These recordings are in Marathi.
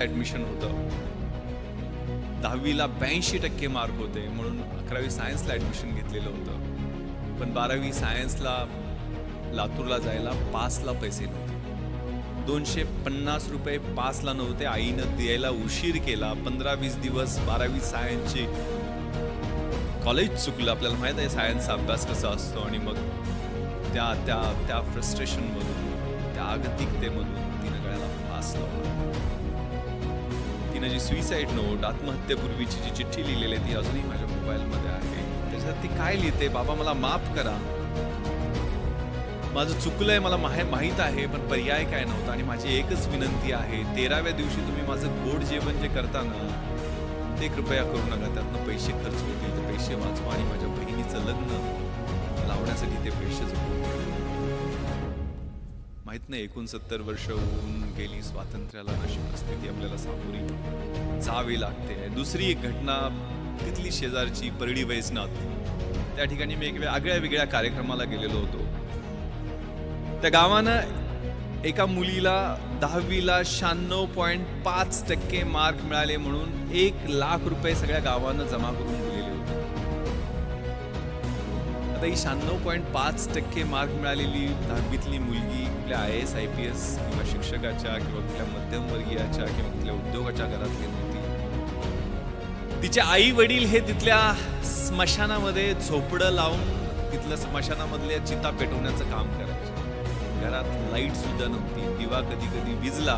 ॲडमिशन होतं. दहावीला ब्याऐंशी टक्के मार्क होते म्हणून अकरावी सायन्सला ॲडमिशन घेतलेलं होतं. पण बारावी सायन्सला लातूरला जायला पासला पैसे नव्हते. दोनशे पन्नास रुपये पासला नव्हते आईनं द्यायला उशीर केला. पंधरा वीस दिवस बारावी सायन्सची कॉलेज चुकलं. आपल्याला माहीत आहे सायन्सचा अभ्यास कसा असतो आणि मग त्या त्या त्या फ्रस्ट्रेशनमधून त्या आगतिकतेमधून त्याची सुईसाईड नोट आत्महत्येपूर्वीची जी चिठ्ठी लिहिलेली आहे ती अजूनही माझ्या मोबाईलमध्ये आहे. त्याच्यात ती काय लिहिते? बाबा मला माफ करा. माझं चुकलंय मला माहे माहीत आहे पण पर्याय काय नव्हता. आणि माझी एकच विनंती आहे तेराव्या दिवशी तुम्ही माझं गोड जेवण जे करता ना ते कृपया करू नका. त्यातनं पैसे खर्च होतील ते पैसे वाचवा. आणि माझ्या बहिणीचं लग्न लावण्यासाठी ते पैसे जपून माहीत नाही एकोणसत्तर वर्ष होऊन गेली स्वातंत्र्याला अशी परिस्थिती आपल्याला सामोरी जावी लागते. दुसरी एक घटना तिथली शेजारची परडी वैजनाथ. त्या ठिकाणी मी एक वेगळ्या वेगळ्या कार्यक्रमाला गेलेलो होतो. त्या गावानं एका मुलीला दहावीला शहाण्णव पॉईंट पाच टक्के मार्क मिळाले म्हणून एक लाख रुपये सगळ्या गावानं जमा करून दिलेले होते. आता ही शहाण्णव पॉईंट पाच टक्के मार्क मिळालेली दहावीतली मुलगी कुठल्या I S I P S किंवा शिक्षकाच्या किंवा कुठल्या मध्यमवर्गीयाच्या किंवा कुठल्या उद्योगाच्या घरातली नव्हती तिचे आई वडील हे तिथल्या स्मशानामध्ये झोपडं लावून तिथलं स्मशानामधल्या चिता पेटवण्याचं काम करायचे. घरात लाइट सुद्धा नव्हती. दिवा कधी कधी विजला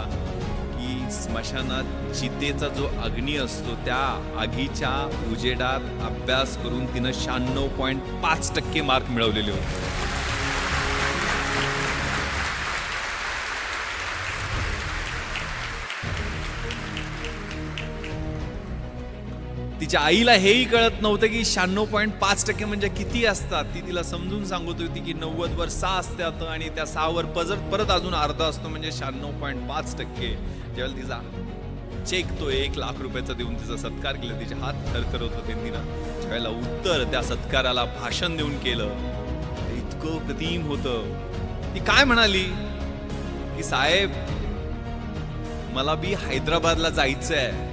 की स्मशानात चितेचा जो अग्नी असतो त्या आगीच्या उजेडात अभ्यास करून तिनं शहाण्णव पॉईंट पाच टक्के मार्क मिळवलेले होते. तिच्या आईला हेही कळत नव्हतं की शहाण्णव पॉईंट पाच टक्के म्हणजे किती असतात. ती तिला समजून सांगत होती की नव्वद वर सहा असतात आणि त्या सहावर पजत परत अजून अर्धा असतो म्हणजे शहाण्णव पॉईंट पाच टक्के. ज्यावेळेला तिचा चेक तो एक लाख रुपयाचा देऊन तिचा सत्कार केला. तिचे हात थरथरत होते तिनं. ज्यावेळेला उत्तर त्या सत्काराला भाषण देऊन केलं ते इतकं प्रतिम होतं. ती काय म्हणाली? की साहेब मला बी हैदराबादला जायचं आहे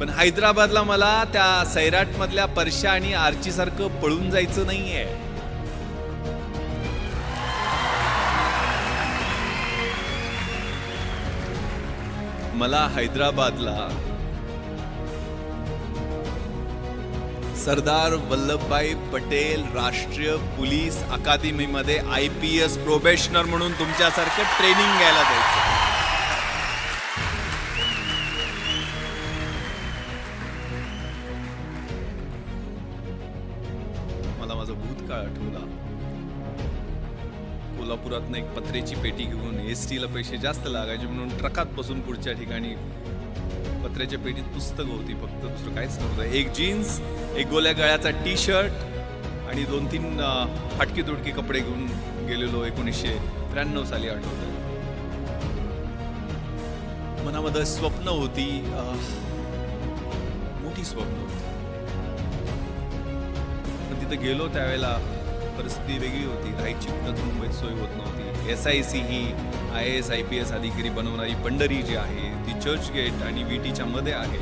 पण हैदराबादला मला त्या सैराटमधल्या परशा आणि आर्चीसारखं पळून जायचं नाहीये. मला हैदराबादला सरदार वल्लभभाई पटेल राष्ट्रीय पोलीस अकादमीमध्ये आय पी एस प्रोबेशनर म्हणून तुमच्यासारखं ट्रेनिंग घ्यायला जायचं कोल्हापुरातनं एक पत्रेची पेटी घेऊन एस टीला पैसे जास्त लागायचे म्हणून ट्रकात बसून पुढच्या ठिकाणी पत्र्याच्या पेटीत पुस्तक होती फक्त दुसरं काहीच नव्हतं. एक जीन्स एक गोल्या गळ्याचा टी शर्ट आणि दोन तीन फाटकी तुटकी कपडे घेऊन गेलेलो एकोणीसशे त्र्याण्णव साली आठवतं. मनामध्ये स्वप्न होती मोठी स्वप्न होती. पण तिथं गेलो त्यावेळेला परिस्थिती वेगळी होती. राहायची कुठंच मुंबईत सोय होत S I C he I S I P S अधिकारी बनवणारी पंढरी जी आहे ती चर्च गेट आणि विटीच्या मध्ये आहे.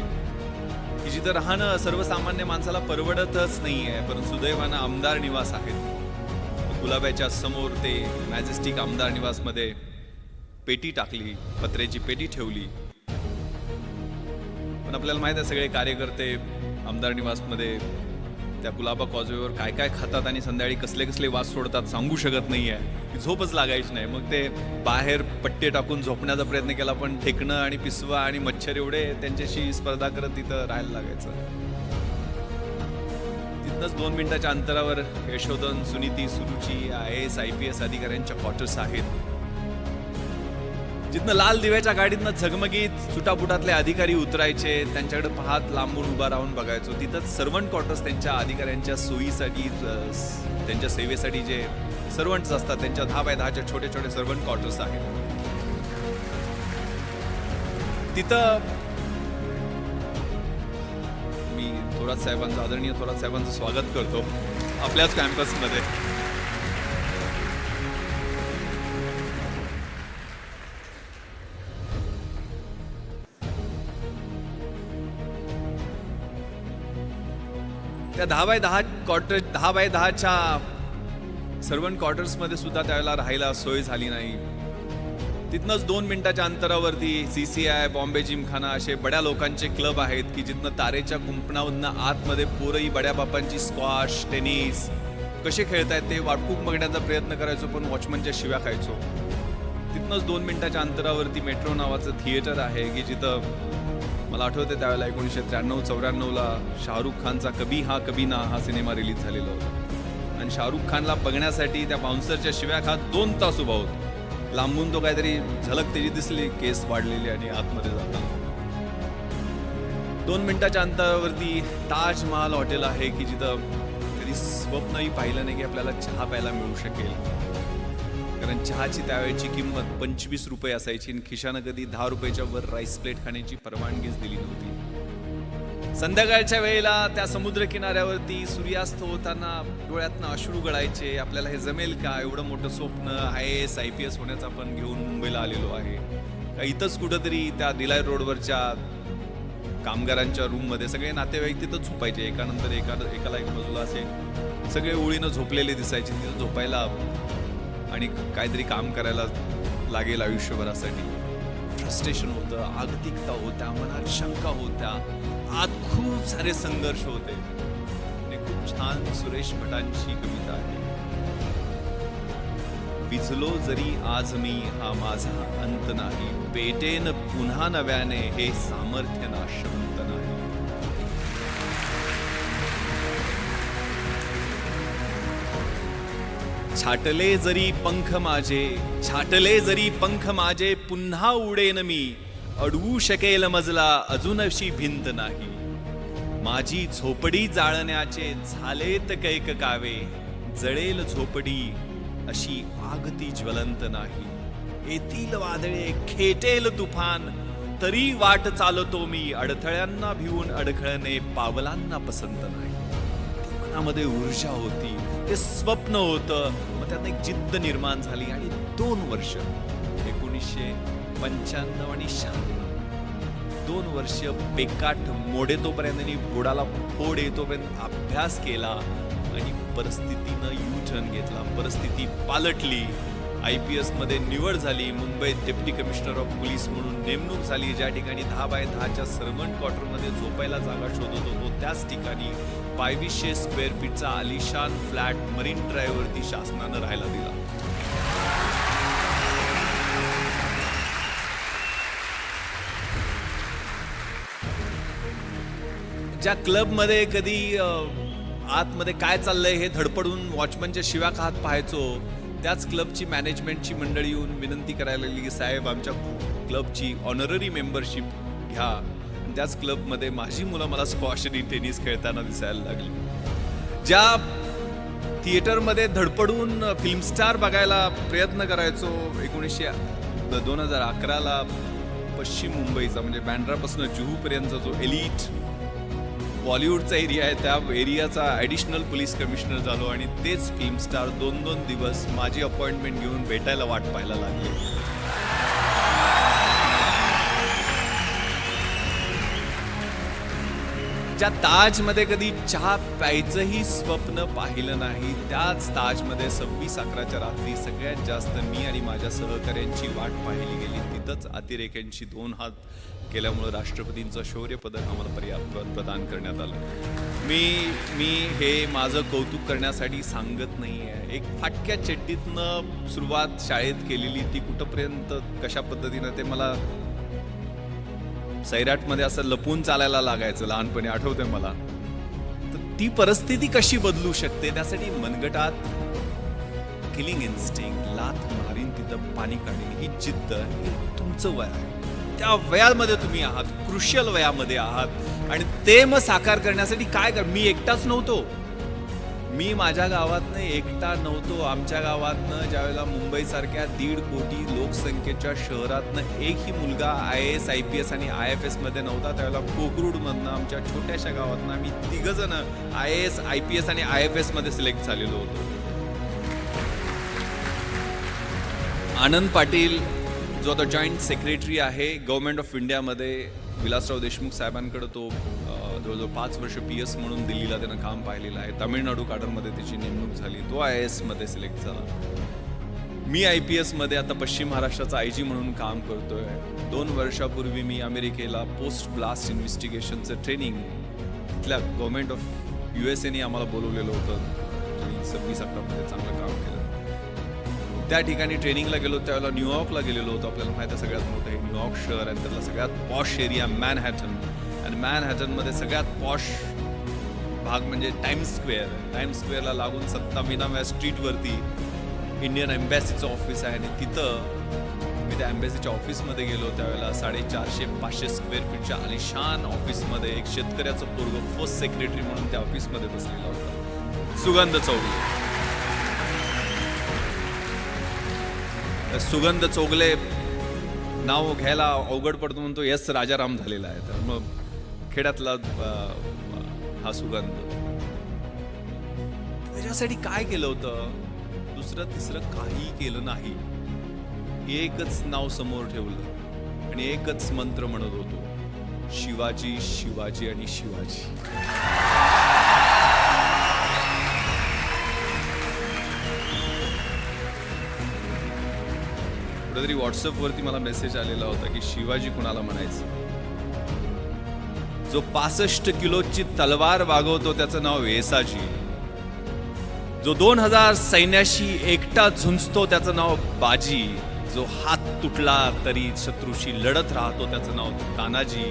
की जिथं राहणं सर्वसामान्य माणसाला परवडतच नाही आहे पण सुदैवानं आमदार निवास आहेत गुलाब्याच्या समोर ते मॅजेस्टिक आमदार निवासमध्ये पेटी टाकली पत्र्याची पेटी ठेवली. पण आपल्याला माहीत आहे सगळे कार्यकर्ते आमदार निवासमध्ये त्या गुलाबा कॉजवेवर काय काय खातात आणि संध्याकाळी कसले कसले वास सोडतात सांगू शकत नाहीये. की झोपच लागायची नाही. मग ते बाहेर पट्टे टाकून झोपण्याचा प्रयत्न केला पण ठेकणं आणि पिसवा आणि मच्छर एवढे त्यांच्याशी स्पर्धा करत तिथं राहायला लागायचं. तिथनंच दोन मिनिटाच्या अंतरावर Yashodhan Suniti Suruchi I S I P S अधिकाऱ्यांच्या क्वार्टर्स आहेत. जिथनं लाल दिव्याच्या गाडीतनं झगमगीत सुटापुटातले अधिकारी उतरायचे त्यांच्याकडे पाहत लांबून उभा राहून बघायचो. तिथंच सर्वंट क्वार्टर्स त्यांच्या अधिकाऱ्यांच्या सोयीसाठी त्यांच्या सेवेसाठी जे सर्वंट्स असतात त्यांच्या दहा बाय दहाच्या छोटे छोटे सर्वंट क्वार्टर्स आहेत. तिथं मी थोरात साहेबांचं आदरणीय थोरात साहेबांचं स्वागत करतो आपल्याच कॅम्पसमध्ये दहा बाय दहा क्वार्टर दहा बाय दहाच्या सर्वंट क्वार्टर्समध्ये सुद्धा त्यावेळेला राहायला सोय झाली नाही. तिथनंच दोन मिनिटाच्या अंतरावरती C C I Bombay Gymkhana असे बड्या लोकांचे क्लब आहेत की जिथनं तारेच्या कुंपणावरनं आतमध्ये पोरही बड्या बापांची स्क्वॉश टेनिस कसे खेळतायत ते वाटकूक बघण्याचा प्रयत्न करायचो पण वॉचमनच्या शिव्या खायचो. तिथनंच दोन मिनिटाच्या अंतरावरती मेट्रो नावाचं थिएटर आहे की जिथं मला आठवते त्यावेळेला एकोणीसशे त्र्याण्णव चौऱ्याण्णवला शाहरुख खानचा कभी हा कभी ना हा सिनेमा रिलीज झालेला होता. आणि शाहरुख खानला बघण्यासाठी त्या बाउन्सरच्या शिव्या खात दोन तास उभा होतो. लांबून तो काहीतरी झलक त्याची दिसली केस वाढलेली आणि आतमध्ये जाताना. दोन मिनिटाच्या अंतरावरती ताजमहाल हॉटेल आहे की जिथं कधी स्वप्नही पाहिलं नाही की आपल्याला चहा प्यायला मिळू शकेल. कारण चहाची त्यावेळेची किंमत पंचवीस रुपये असायची आणि खिशानं कधी दहा रुपयाच्या वर राईस प्लेट खाण्याची परवानगीच दिली नव्हती. संध्याकाळच्या वेळेला त्या समुद्र किनाऱ्यावरती सूर्यास्त होताना डोळ्यातनं अश्रू गळायचे आपल्याला हे जमेल का? एवढं मोठं स्वप्न I S I P S होण्याचं आपण घेऊन मुंबईला आलेलो आहे. इथंच कुठंतरी त्या दिलाय रोडवरच्या कामगारांच्या रूममध्ये सगळे नातेवाईक तिथं झोपायचे एकानंतर एका एकाला एक बाजूला असे सगळे ओळीनं झोपलेले दिसायचे तिथं झोपायला आणि काहीतरी काम करायला लागेल आयुष्यभरासाठी. फ्रस्ट्रेशन होतं आगतिकता होत्या मनात शंका होत्या. आत खूप सारे संघर्ष होते. आणि खूप छान सुरेश भटांची कविता आहे. विझलो जरी आज मी हा माझा अंत नाही. पेटेन पुन्हा नव्याने हे सामर्थ्य नाशवंत. छाटले जरी पंख माझे छाटले जरी पंख माझे पुन्हा उडेन मी. अडवू शकेल मजला अजून अशी भिंत नाही. माझी झोपडी जाळण्याचे झालेत कैक कावे. जळेल झोपडी अशी आगती ज्वलंत नाही. येतील वादळे खेटेल तुफान. तरी वाट चालतो मी अडथळ्यांना भिवून अडखळणे पावलांना पसंत नाही. मनामध्ये ऊर्जा होती. ते स्वप्न होतं. मग त्यात एक जिद्द निर्माण झाली आणि दोन वर्ष एकोणीसशे पंच्याण्णव आणि शहाण्णव. दोन वर्ष बेकाठ मोडे तोपर्यंत बुडाला फोड येतोपर्यंत अभ्यास केला आणि परिस्थितीनं यू घेतला. परिस्थिती पालटली. आय पी एसमध्ये निवड झाली. मुंबईत डेप्टी कमिशनर ऑफ पोलीस म्हणून नेमणूक झाली. ज्या ठिकाणी दहा बाय दहाच्या सर्वंट क्वार्टरमध्ये झोपायला जागा शोधत होतो त्याच ठिकाणी बावीसशे स्क्वेअर फीटचा आलिशान फ्लॅट मरीन ड्राईव्हवरती शासनानं राहायला दिला. ज्या क्लबमध्ये कधी आतमध्ये काय चाललंय हे धडपडून वॉचमनच्या शिव्या खात पाहायचो त्याच क्लबची मॅनेजमेंटची मंडळी येऊन विनंती करायला लागली की साहेब आमच्या क्लबची ऑनररी मेंबरशिप घ्या. त्याच क्लबमध्ये माझी मुलं मला स्क्वॉश आणि टेनिस खेळताना दिसायला लागली. ज्या थिएटरमध्ये धडपडून फिल्म स्टार बघायला प्रयत्न करायचो एकोणीसशे दोन हजार अकराला पश्चिम मुंबईचा म्हणजे बँड्रापासून जुहूपर्यंतचा जो एलिट बॉलिवूडचा एरिया आहे त्या एरियाचा ॲडिशनल पोलीस कमिशनर झालो आणि तेच फिल्म स्टार दोन दोन दिवस माझी अपॉइंटमेंट घेऊन भेटायला वाट पाहायला लागले. ज्या ताजमध्ये कधी चहा प्यायचंही स्वप्न पाहिलं नाही त्याच ताजमध्ये सव्वीस अकराच्या रात्री सगळ्यात जास्त मी आणि माझ्या सहकाऱ्यांची वाट पाहिली गेली. तिथंच अतिरेक्यांची दोन हात केल्यामुळं राष्ट्रपतींचं शौर्य पदक आम्हाला पर्याप्त प्रदान करण्यात आलं. मी मी हे माझं कौतुक करण्यासाठी सांगत नाही आहे एक फाटक्या चड्डीतनं सुरुवात शाळेत केलेली ती कुठंपर्यंत कशा पद्धतीनं ते मला सैराटमध्ये असं लपून चालायला लागायचं लहानपणी आठवतंय मला. तर ती परिस्थिती कशी बदलू शकते? त्यासाठी मनगटात किलिंग इन्स्टिंग लात मारीन तिथं पाणी काढीन ही जिद्द हे तुमचं वय आहे. त्या वयामध्ये तुम्ही आहात क्रुशियल वयामध्ये आहात. आणि ते मग साकार करण्यासाठी काय कर मी एकटाच नव्हतो. मी माझ्या गावातनं एकटा नव्हतो. आमच्या गावातनं ज्यावेळेला मुंबईसारख्या दीड कोटी लोकसंख्येच्या शहरातनं एकही मुलगा I S I P S आणि आय एफ एसमध्ये नव्हता त्यावेळेला कोकरूडमधनं आमच्या छोट्याशा गावातनं आम्ही तिघंजणं I S I P S आणि आय एफ एसमध्ये सिलेक्ट झालेलो होतो. आनंद पाटील जो आता जॉईंट सेक्रेटरी आहे गव्हर्नमेंट ऑफ इंडियामध्ये विलासराव देशमुख साहेबांकडे तो जवळजवळ पाच वर्ष पी एस म्हणून दिल्लीला त्यानं काम पाहिलेलं आहे. तामिळनाडू काडरमध्ये त्याची नेमणूक झाली. तो आय एसमध्ये सिलेक्ट झाला. मी आय पी एसमध्ये आता पश्चिम महाराष्ट्राचा आय जी म्हणून काम करतोय. दोन वर्षापूर्वी मी अमेरिकेला पोस्ट ब्लास्ट इन्व्हेस्टिगेशनचं ट्रेनिंग तिथल्या गव्हर्नमेंट ऑफ यू एस एने आम्हाला बोलवलेलं होतं. आणि सव्वीस अकरामध्ये चांगलं काम केलं. त्या ठिकाणी ट्रेनिंगला गेलो त्यावेळेला न्यूयॉर्कला गेलेलो होतो. आपल्याला माहिती आहे सगळ्यात मोठं हे न्यूयॉर्क शहर आणि त्यातला सगळ्यात पॉश एरिया मॅनहॅटन आणि मॅनहॅटनमध्ये सगळ्यात पॉश भाग म्हणजे टाइम स्क्वेअर टाइम स्क्वेअरला लागून सत्ता या स्ट्रीटवरती इंडियन एम्बॅसीचं ऑफिस आहे. आणि तिथं मी त्या एम्बॅसीच्या ऑफिसमध्ये गेलो. त्यावेळेला साडेचारशे पाचशे स्क्वेअर फीटच्या आलिशान ऑफिसमध्ये एक शेतकऱ्याचं पोरग फर्स्ट सेक्रेटरी म्हणून त्या ऑफिसमध्ये बसलेला होता. सुगंध चौगले. सुगंध चौगले नाव घ्यायला अवघड पडतो म्हणतो यस राजाराम झालेला आहे. तर मग खेड्यातला हा सुगंध. त्याच्यासाठी काय केलं होतं? दुसरं तिसरं काही केलं नाही. एकच नाव समोर ठेवलं आणि एकच मंत्र म्हणत होतो. शिवाजी शिवाजी आणि शिवाजी. कुठेतरी व्हॉट्सअपवरती मला मेसेज आलेला होता की शिवाजी कुणाला म्हणायचं? जो पासष्ट किलोची तलवार वागवतो त्याचं नाव वेसाजी जो दोन हजार सैन्याशी एकटा झुंजतो त्याचं नाव बाजी. जो हात तुटला तरी शत्रूशी लढत राहतो त्याचं नाव तानाजी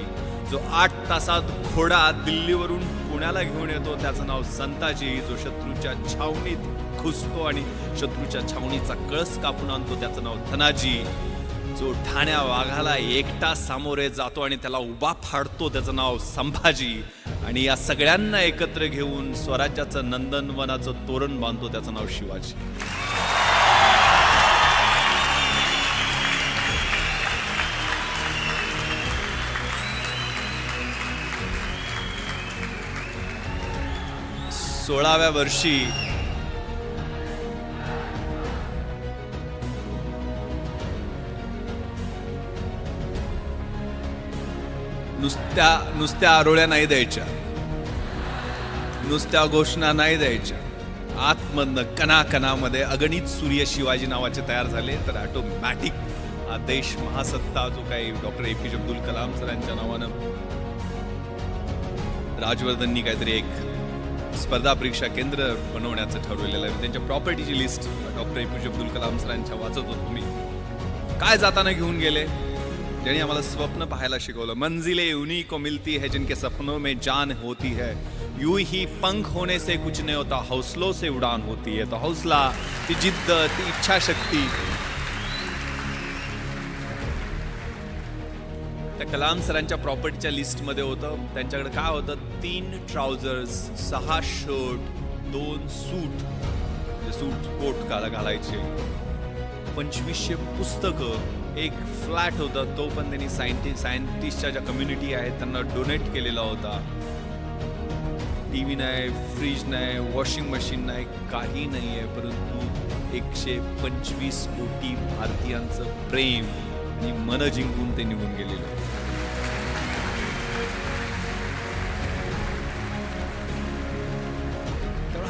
जो आठ तासात घोडा दिल्लीवरून पुण्याला घेऊन येतो त्याचं नाव संताजी. जो शत्रूच्या छावणीत घुसतो आणि शत्रूच्या छावणीचा कळस कापून आणतो त्याचं नाव धनाजी. जो ठाण्या वाघाला एकटा सामोरे जातो आणि त्याला उभा फाडतो त्याचं नाव संभाजी. आणि या सगळ्यांना एकत्र घेऊन स्वराज्याचं नंदनवनाचं तोरण बांधतो त्याचं नाव शिवाजी. सोळाव्या वर्षी नुसत्या नुसत्या आरोळ्या नाही द्यायच्या. नुसत्या घोषणा नाही द्यायच्या. आतमधनं कणाकणामध्ये अगणित सूर्य शिवाजी नावाचे तयार झाले तर ऑटोमॅटिक हा देश महासत्ता जो काही doctor A P J Abdul Kalam सरांच्या नावानं राजवर्धननी काहीतरी एक स्पर्धा परीक्षा केंद्र बनवण्याचं ठरवलेलं आहे. त्यांच्या प्रॉपर्टीची list doctor A P J Abdul Kalam सरांच्या वाचत होतो मी. काय जाताना घेऊन गेले? ज्यांनी आम्हाला स्वप्न पाहायला शिकवलं. मंजिले उन्हीं को मिलती है जिनके सपनों में जान होती है. यूं ही पंख होने से कुछ नहीं होता हौसलों से उड़ान होती है। तो हौसला ती जिद्द ती इच्छाशक्ती। त्या कलाम सरांच्या प्रॉपर्टीच्या लिस्टमध्ये होतं. त्यांच्याकडे काय होतं? तीन ट्राउझर्स सहा शर्ट दोन सूट सूट कोट घालायचे. पंचवीसशे पुस्तकं. एक फ्लॅट होता तो पण त्यांनी सायंटिस्ट सायंटिस्टच्या ज्या कम्युनिटी आहेत त्यांना डोनेट केलेला होता. टी व्ही नाही फ्रीज नाही वॉशिंग मशीन नाही काही नाही आहे परंतु एकशे पंचवीस कोटी भारतीयांचं प्रेम आणि मन जिंकून ते निघून गेलेलं. आहे.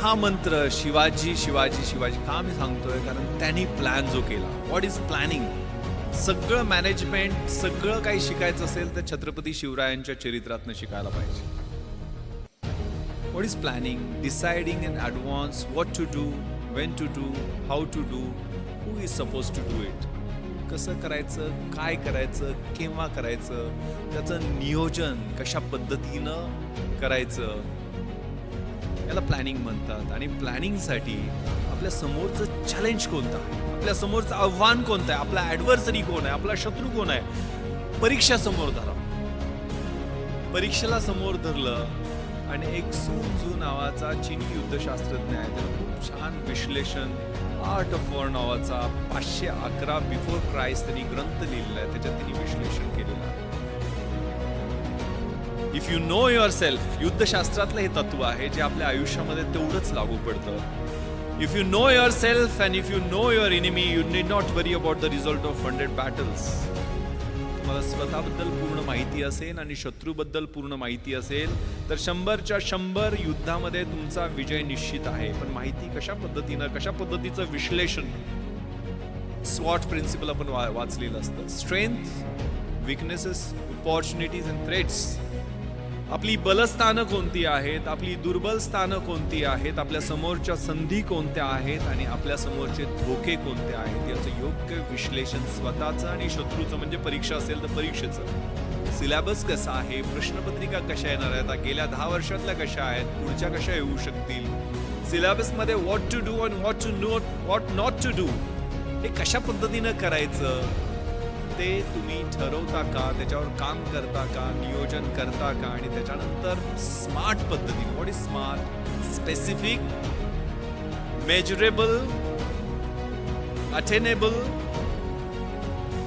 हा मंत्र शिवाजी शिवाजी शिवाजी का मी सांगतोय? कारण त्यांनी प्लॅन जो केला. व्हॉट इज प्लॅनिंग सगळं मॅनेजमेंट सगळं काही शिकायचं असेल तर छत्रपती शिवरायांच्या चरित्रातनं शिकायला पाहिजे. What is planning deciding in advance what to do when to do how to do who is suppose to do it कसं करायचं काय करायचं केव्हा करायचं त्याचं नियोजन कशा पद्धतीनं करायचं? याला प्लॅनिंग म्हणतात. आणि प्लॅनिंगसाठी आपल्या समोरचं चॅलेंज कोणतं? आहे आपल्या समोरचं आव्हान कोणतं आहे? आपला ॲडव्हर्सरी कोण आहे? आपला शत्रू कोण आहे? परीक्षा समोर धरा. परीक्षेला समोर धरलं आणि एक सून झू नावाचा चिनी युद्धशास्त्रज्ञ आहे. त्यानं खूप छान विश्लेषण आर्ट ऑफ वॉर नावाचा पाचशे अकरा बिफोर क्राईस्ट त्यांनी ग्रंथ लिहिलेला आहे. त्याच्यात त्यांनी विश्लेषण केलेलं आहे. If you know yourself युद्धशास्त्रातलं हे तत्व आहे जे आपल्या आयुष्यामध्ये तेवढंच लागू पडतं. If you know yourself self if if you know enemy, enemy you need not about about the result of hundred battles तुम्हाला स्वतःबद्दल पूर्ण माहिती असेल आणि शत्रूबद्दल पूर्ण माहिती असेल तर शंभरच्या शंभर युद्धामध्ये तुमचा विजय निश्चित आहे. पण माहिती कशा पद्धतीनं कशा पद्धतीचं विश्लेषण? स्वॉट प्रिन्सिपल आपण वा वाचलेलं असतं. Strength weaknesses opportunities and threats आपली बलस्थानं कोणती आहेत? आपली दुर्बल स्थानं कोणती आहेत? आपल्या समोरच्या संधी कोणत्या आहेत? आणि आपल्या समोरचे धोके कोणते आहेत? याचं योग्य विश्लेषण स्वतःचं आणि शत्रूचं म्हणजे परीक्षा असेल तर परीक्षेचं. सिलेबस कसा आहे? प्रश्नपत्रिका कशा येणार आहेत? आता गेल्या दहा वर्षातल्या कशा आहेत? पुढच्या कशा येऊ शकतील? सिलेबसमध्ये what to do and what to note what not to do हे कशा पद्धतीनं करायचं? ते तुम्ही ठरवता का? त्याच्यावर काम करता का? नियोजन करता का? आणि त्याच्यानंतर स्मार्ट पद्धतीने what is smart specific measurable attainable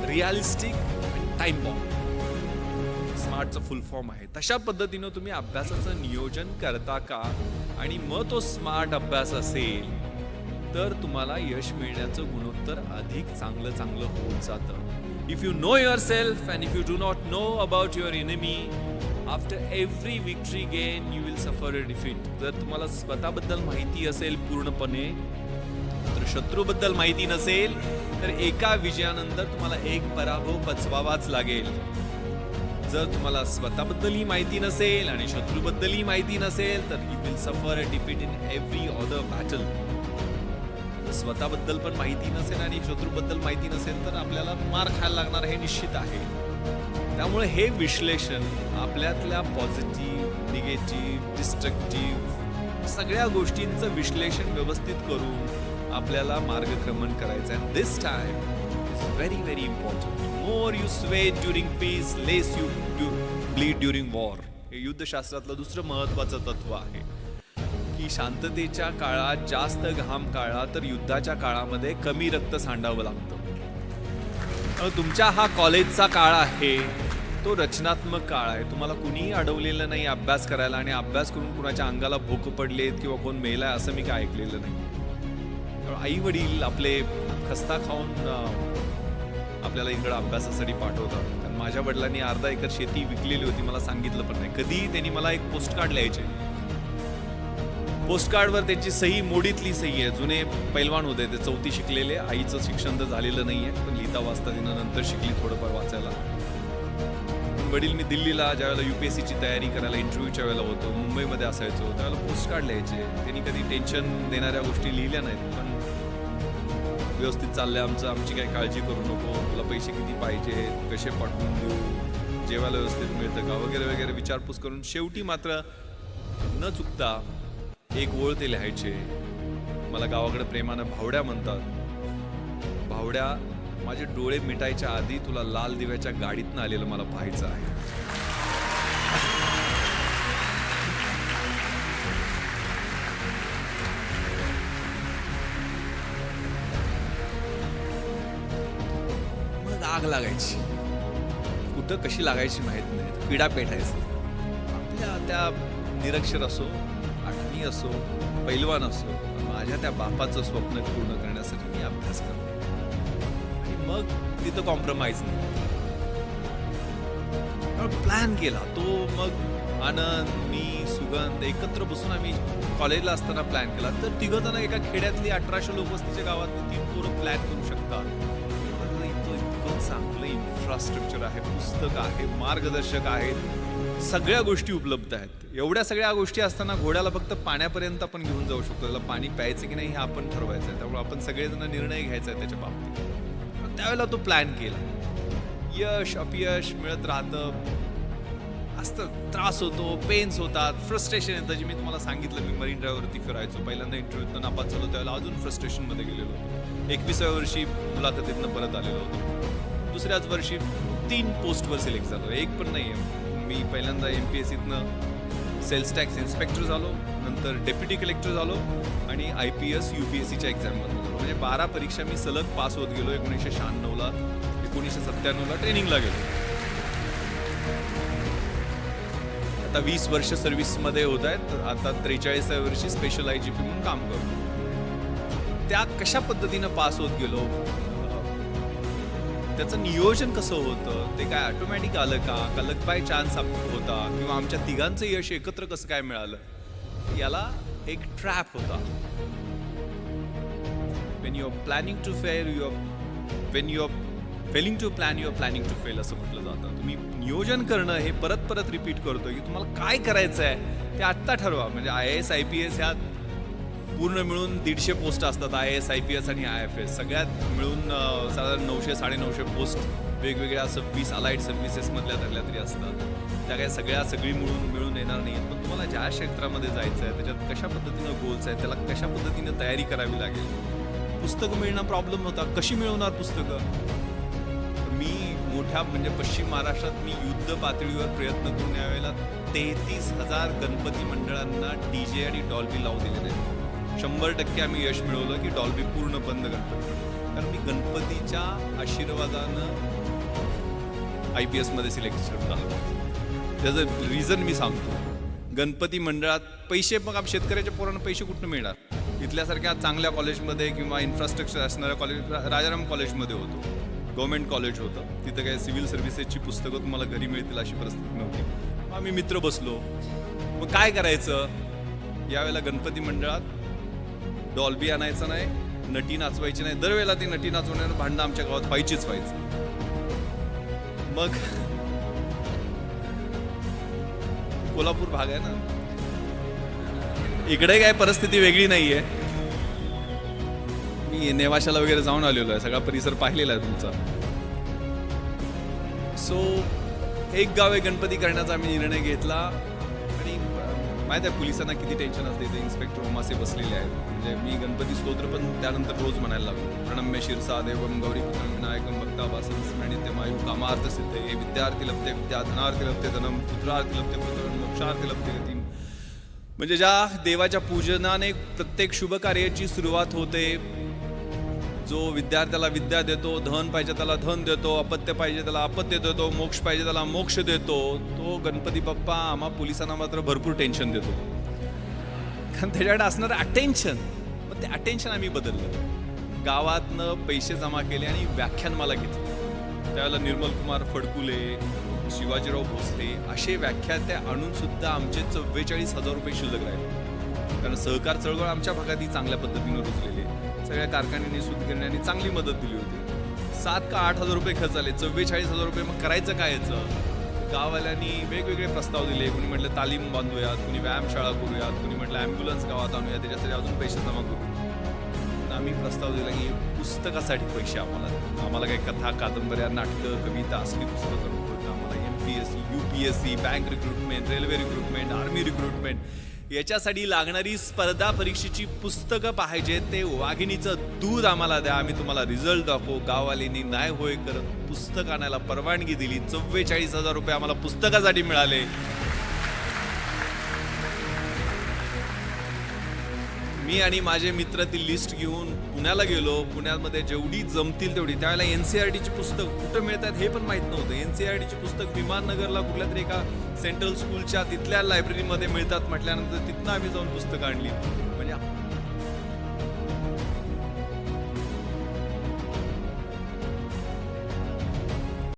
realistic time bound स्मार्टचं full form आहे. तशा पद्धतीनं तुम्ही अभ्यासाचं नियोजन करता का? आणि मग तो स्मार्ट अभ्यास असेल तर तुम्हाला यश मिळण्याचं गुणोत्तर अधिक चांगलं चांगलं होत जातं. If you know yourself self and if you do not know about your enemy after every victory gain you will suffer a defeat जर तुम्हाला स्वतःबद्दल माहिती असेल पूर्णपणे तर शत्रूबद्दल माहिती नसेल तर एका विजयानंतर तुम्हाला एक पराभव पचवावाच लागेल. जर तुम्हाला स्वतःबद्दलही माहिती नसेल आणि शत्रूबद्दलही माहिती नसेल तर you will suffer a defeat in every other battle स्वतःबद्दल पण माहिती नसेल आणि शत्रूबद्दल माहिती नसेल तर आपल्याला मार खायला लागणार हे निश्चित आहे. त्यामुळे हे विश्लेषण आपल्यातल्या पॉझिटिव्ह निगेटिव्ह डिस्ट्रक्टिव्ह सगळ्या गोष्टींचं विश्लेषण व्यवस्थित करून आपल्याला मार्गक्रमण करायचं आहे. This time is very very important more you sweat during peace less you bleed during war हे युद्धशास्त्रातलं दुसरं महत्वाचं तत्व आहे. की शांततेच्या काळात जास्त घाम काळा तर युद्धाच्या काळामध्ये कमी रक्त सांडावं लागतं. तुमच्या हा कॉलेजचा काळ आहे. तो रचनात्मक काळ आहे. तुम्हाला कुणीही अडवलेलं नाही अभ्यास करायला आणि अभ्यास करून कुणाच्या अंगाला भोक पडलेत किंवा कोण मेलाय असं मी काय ऐकलेलं नाही. आई वडील आपले खस्ता खाऊन आपल्याला इकडं अभ्यासासाठी पाठवतात. कारण माझ्या वडिलांनी अर्धा एकर शेती विकलेली होती मला सांगितलं पण नाही. कधी त्यांनी मला एक पोस्ट कार्ड लिहायचे. पोस्टकार्डवर त्यांची सही मोडीतली सही आहे. जुने पैलवान होते ते चौथी शिकलेले. आईचं शिक्षण तर झालेलं नाही आहे पण लिहिता वाचता तिनं नंतर शिकली थोडंफार वाचायला. वडील मी दिल्लीला ज्यावेळेला युपीएससीची तयारी करायला इंटरव्ह्यूच्या वेळेला होतो मुंबईमध्ये असायचो त्यावेळेला पोस्टकार्ड लिहायचे. त्यांनी कधी टेन्शन देणाऱ्या गोष्टी लिहिल्या नाहीत पण व्यवस्थित चाललंय आमचं. आमची काही काळजी करू नको. तुला पैसे किती पाहिजे कसे पाठवून देऊ? जेवायला व्यवस्थित मिळतं का? वगैरे वगैरे विचारपूस करून शेवटी मात्र न चुकता एक ओळ ते लिहायचे. मला गावाकडे प्रेमानं भावड्या म्हणतात. भावड्या माझे डोळे मिटायच्या आधी तुला लाल दिव्याच्या गाडीतनं आलेलं मला पाहायचं आहे. आग लागायची. कुठं कशी लागायची माहीत नाही. पिढा पेटायचं. आपल्या त्या निरक्षर असो आठवी असो पैलवान असो माझ्या त्या बापाचं स्वप्न पूर्ण करण्यासाठी मी अभ्यास करतो. आणि मग तिथं कॉम्प्रोमाइज नाही. प्लॅन केला. तो मग आनंद मी सुगंध एकत्र बसून आम्ही कॉलेजला असताना प्लॅन केला. तर तिघं जण एका खेड्यातली अठराशे लोकवस्तीच्या गावात ती पोरं प्लॅन करू शकतात. इतकं चांगलं इन्फ्रास्ट्रक्चर आहे पुस्तक आहे मार्गदर्शक आहेत. सगळ्या गोष्टी उपलब्ध आहेत. एवढ्या सगळ्या गोष्टी असताना घोड्याला फक्त पाण्यापर्यंत आपण घेऊन जाऊ शकतो. त्याला पाणी प्यायचं की नाही हे आपण ठरवायचं आहे. त्यामुळे आपण सगळेजण निर्णय घ्यायचा आहे त्याच्या बाबतीत. त्यावेळेला तो प्लॅन केला. यश अपयश मिळत राहतं. असतं. त्रास होतो पेन्स होतात फ्रस्ट्रेशन येतं. जे मी तुम्हाला सांगितलं मी मरीन ड्रायव्हरवरती फिरायचो. पहिल्यांदा इंटरव्ह्यूतनं नापास झालो त्यावेळेला अजून फ्रस्ट्रेशनमध्ये गेलेलो होतो. एकविसाव्या वर्षी मुलाखतीतनं परत आलेलो होतो. दुसऱ्याच वर्षी तीन पोस्टवर सिलेक्ट झालो. एक पण नाही आहे मी पहिल्यांदा एम पी एस सीतनं सेल्स टॅक्स इन्स्पेक्टर झालो नंतर डेप्युटी कलेक्टर झालो आणि I P S U P S सीच्या एक्झाममधून झालो. म्हणजे बारा परीक्षा मी सलग पास होत गेलो एकोणीसशे शहाण्णवला एकोणीसशे सत्त्याण्णवला ट्रेनिंगला गेलो. आता वीस वर्ष सर्व्हिसमध्ये होत आहेत आता त्रेचाळीसाव्या वर्षी स्पेशल आय जी पी म्हणून काम करतो. त्या कशा पद्धतीनं पास होत गेलो? त्याचं नियोजन कसं होतं? ते काय ऑटोमॅटिक आलं का? का लक बाय चान्स होता? किंवा आमच्या तिघांचं यश एकत्र कसं काय मिळालं? याला एक ट्रॅप होता. When you are planning to fail you are when you are failing to plan you are planning to fail असं म्हटलं जातं. तुम्ही नियोजन करणं हे परत परत रिपीट करतो की तुम्हाला काय करायचं आहे ते आत्ता ठरवा. म्हणजे I S I P S ह्या पूर्ण मिळून दीडशे पोस्ट असतात I S I P S आणि आय एफ एस सगळ्यात मिळून साधारण नऊशे साडेनऊशे पोस्ट वेगवेगळ्या सव्वीस अलाईड सर्व्हिसेसमधल्या धरल्या तरी असतात. त्या काय सगळ्या सगळी मिळून मिळून येणार नाही पण तुम्हाला ज्या क्षेत्रामध्ये जायचं आहे त्याच्यात कशा पद्धतीनं गोल्स आहेत त्याला कशा पद्धतीनं तयारी करावी लागेल? पुस्तकं मिळणं प्रॉब्लेम होता. कशी मिळवणार पुस्तकं? मी मोठ्या म्हणजे पश्चिम महाराष्ट्रात मी युद्ध पातळीवर प्रयत्न करून यावेळेला तेहतीस हजार गणपती मंडळांना डी जे आणि डॉल्बी लावून दिलेले आहेत. शंभर टक्के आम्ही यश मिळवलं की डॉल्बी पूर्ण बंद गणपती कारण मी गणपतीच्या आशीर्वादानं आय पी एसमध्ये सिलेक्शन झालं त्याचं रिझन मी सांगतो. गणपती मंडळात पैसे मग आप- शेतकऱ्याच्या पोरांना पैसे कुठून मिळणार? इथल्यासारख्या चांगल्या कॉलेजमध्ये किंवा इन्फ्रास्ट्रक्चर असणाऱ्या कॉलेज राजाराम कॉलेजमध्ये होतो. गव्हर्मेंट कॉलेज होतं. तिथं काही सिव्हिल सर्व्हिसेसची पुस्तकं तुम्हाला घरी मिळतील अशी परिस्थिती नव्हती. आम्ही मित्र बसलो. मग काय करायचं? यावेळेला गणपती मंडळात डॉल्बी आणायचा नाही नटी नाचवायची नाही. दरवेळेला ती नटी नाचवण्यानं भांडणं आमच्या गावात व्हायचीच व्हायचं. मग कोल्हापूर भाग आहे ना? इकडे काय परिस्थिती वेगळी नाहीये. मी नेवाशाला वगैरे जाऊन आलेलो आहे. सगळा परिसर पाहिलेला आहे तुमचा. सो एक गाव आहे गणपती करण्याचा आम्ही निर्णय घेतला. माहिती आहे पोलिसांना किती टेन्शन असते ते इन्स्पेक्टर ओमासे बसलेले आहेत. म्हणजे मी गणपती स्तोत्र पण त्यानंतर रोज म्हणायला लागलो. प्रणम्य शिरसा देवम गौरी पुत्रम विनायकम भक्ता वासन स्मरणित्य मायू कामार्थ सिद्धे विद्यार्थी लभते विद्या धनार्थी लभते धनम पुत्रार्थी लभते पुत्र मोक्षार्थी लभते गतीम म्हणजे ज्या देवाच्या पूजनाने प्रत्येक शुभ कार्याची सुरुवात होते जो विद्यार्थ्याला विद्या देतो धन पाहिजे त्याला धन देतो अपत्य पाहिजे त्याला अपत्य देतो मोक्ष पाहिजे त्याला मोक्ष देतो तो गणपती बाप्पा आम्हा पोलिसांना मात्र भरपूर टेन्शन देतो. कारण त्याच्याकडे असणारं अटेन्शन मग ते अटेन्शन आम्ही बदललं. गावातनं पैसे जमा केले आणि व्याख्यान मला घेतले. त्यावेळेला निर्मल कुमार फडकुले शिवाजीराव भोसले असे व्याख्याते आणून सुद्धा आमचे चव्वेचाळीस हजार रुपये शिल्लक राहिले. कारण सहकार चळवळ आमच्या भागातही चांगल्या पद्धतीनं रुजलेली आहे. सगळ्या कारखान्यांनी सुतगिरण्यांनी चांगली मदत दिली होती. सात का आठ हजार रुपये खर्च आले चव्वेचाळीस हजार रुपये मग करायचं काय याचं? गाववाल्यांनी वेगवेगळे प्रस्ताव दिले कुणी म्हटलं तालीम बांधूयात कुणी व्यायामशाळा करूयात कुणी म्हटलं ॲम्ब्युलन्स गावात आणूया त्याच्यासाठी अजून पैसे जमा करू. आम्ही प्रस्ताव दिला की पुस्तकासाठी पैसे आम्हाला आम्हाला काही कथा कादंबऱ्या नाटकं कविता असली पुस्तकं आम्हाला M P S C U P S C bank recruitment railway recruitment army recruitment याच्यासाठी लागणारी स्पर्धा परीक्षेची पुस्तकं पाहिजे ते वाघिणीचं दूध आम्हाला द्या. आम्ही तुम्हाला रिझल्ट दाखवू. गाववालींनी नाही होय करत. पुस्तक आणायला परवानगी दिली. चव्वेचाळीस हजार रुपये आम्हाला पुस्तकासाठी मिळाले. मी आणि माझे मित्र ती लिस्ट घेऊन पुण्याला गेलो. पुण्यामध्ये जेवढी जमतील तेवढी. त्यावेळेला एन सी आर टीची पुस्तक कुठं मिळतात हे पण माहीत नव्हतं. एन सी आर टीची पुस्तक विमाननगरला कुठल्या तरी एका सेंट्रल स्कूलच्या तिथल्या लायब्ररीमध्ये मिळतात म्हटल्यानंतर तिथनं आम्ही जाऊन पुस्तकं आणली.